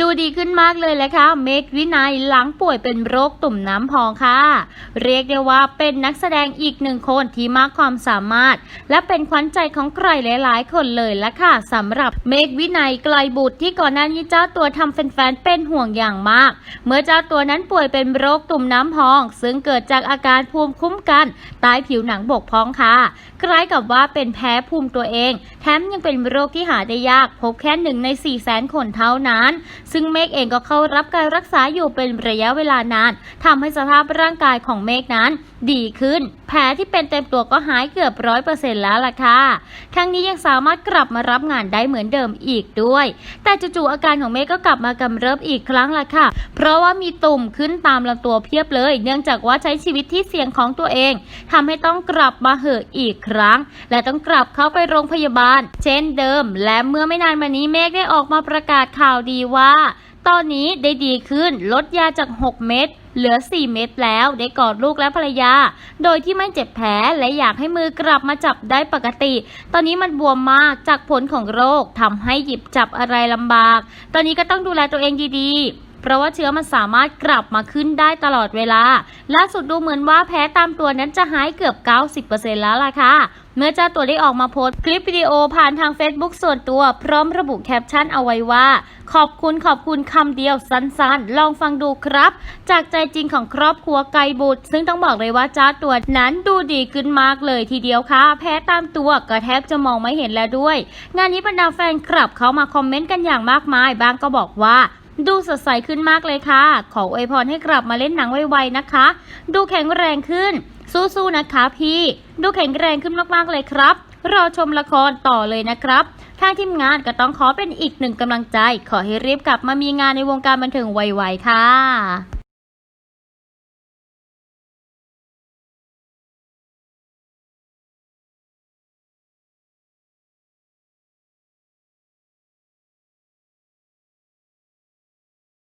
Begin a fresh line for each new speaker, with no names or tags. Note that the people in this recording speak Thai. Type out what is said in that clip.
ดูดีขึ้นมากเลยแหละค่ะ เมกวินัยหลังป่วยเป็นโรคตุ่มน้ำพองค่ะ เรียกได้ว่าเป็นนักแสดงอีกหนึ่งคนที่มากความสามารถ และเป็นขวัญใจของใครหลาย ๆ คนเลยละค่ะสำหรับเมกวินัยไกลบุตรที่ก่อนหน้านี้เจ้าตัวทำแฟนๆเป็นห่วงอย่างมาก เมื่อเจ้าตัวนั้นป่วยเป็นโรคตุ่มน้ำพอง ซึ่งเกิดจากอาการภูมิคุ้มกันใต้ผิวหนังบกพองค่ะ คล้ายกับว่าเป็นแพ้ภูมิตัวเอง แถมยังเป็นโรคที่หาได้ยาก พบแค่หนึ่งใน4 0 0 0 0 0 คนเท่านั้นซึ่งเมฆเองก็เข้ารับการรักษาอยู่เป็นระยะเวลานานทำให้สภาพร่างกายของเมฆนั้น ดีขึ้น แผลที่เป็นเต็มตัวก็หายเกือบร้อยเปอร์เซ็นต์แล้วล่ะค่ะ ทั้งนี้ยังสามารถกลับมารับงานได้เหมือนเดิมอีกด้วย แต่จู่ๆอาการของเมฆก็กลับมากำเริบอีกครั้งล่ะค่ะ เพราะว่ามีตุ่มขึ้นตามลำตัวเพียบเลย เนื่องจากว่าใช้ชีวิตที่เสี่ยงของตัวเองทำให้ต้องกลับมาเหอะอีกครั้ง และต้องกลับเข้าไปโรงพยาบาล เช่นเดิม และเมื่อไม่นานมานี้เมฆได้ออกมาประกาศข่าวดีว่า ตอนนี้ได้ดีขึ้นลดยาจาก 6 เม็ดเหลือ 4 เม็ดแล้วได้กอดลูกและภรรยา โดยที่ไม่เจ็บแผลและอยากให้มือกลับมาจับได้ปกติ ตอนนี้มันบวมมากจากผลของโรคทำให้หยิบจับอะไรลำบาก ตอนนี้ก็ต้องดูแลตัวเองดีๆ เพราะว่าเชื้อมันสามารถกลับมาขึ้นได้ตลอดเวลา ล่าสุดดูเหมือนว่าแพ้ตามตัวนั้นจะหายเกือบ 90%แล้วล่ะค่ะเมื่อเจ้าตัวได้ออกมาโพสต์คลิปวิดีโอผ่านทาง Facebook ส่วนตัว พร้อมระบุแคปชั่นเอาไว้ว่า ขอบคุณขอบคุณคำเดียวสั้นๆ ลองฟังดูครับ จากใจจริงของครอบครัวไกบุตร ซึ่งต้องบอกเลยว่าเจ้าตัวนั้นดูดีขึ้นมากเลยทีเดียวค่ะ แพ้ตามตัวก็แทบจะมองไม่เห็นแล้วด้วย งานนี้บรรดาแฟนคลับเขามาคอมเมนต์กันอย่างมากมาย บางก็บอกว่า ดูสดใสขึ้นมากเลยค่ะ ขออวยพรให้กลับมาเล่นหนังไวๆนะคะ ดูแข็งแรงขึ้น สู้ๆนะคะพี่ ดูแข็งแรงขึ้นมากๆเลยครับรอชมละครต่อเลยนะครับทางทีมงานก็ต้องขอเป็นอีกหนึ่งกำลังใจ ขอให้รีบกลับมามีงานในวงการบันเทิงไวๆค่ะ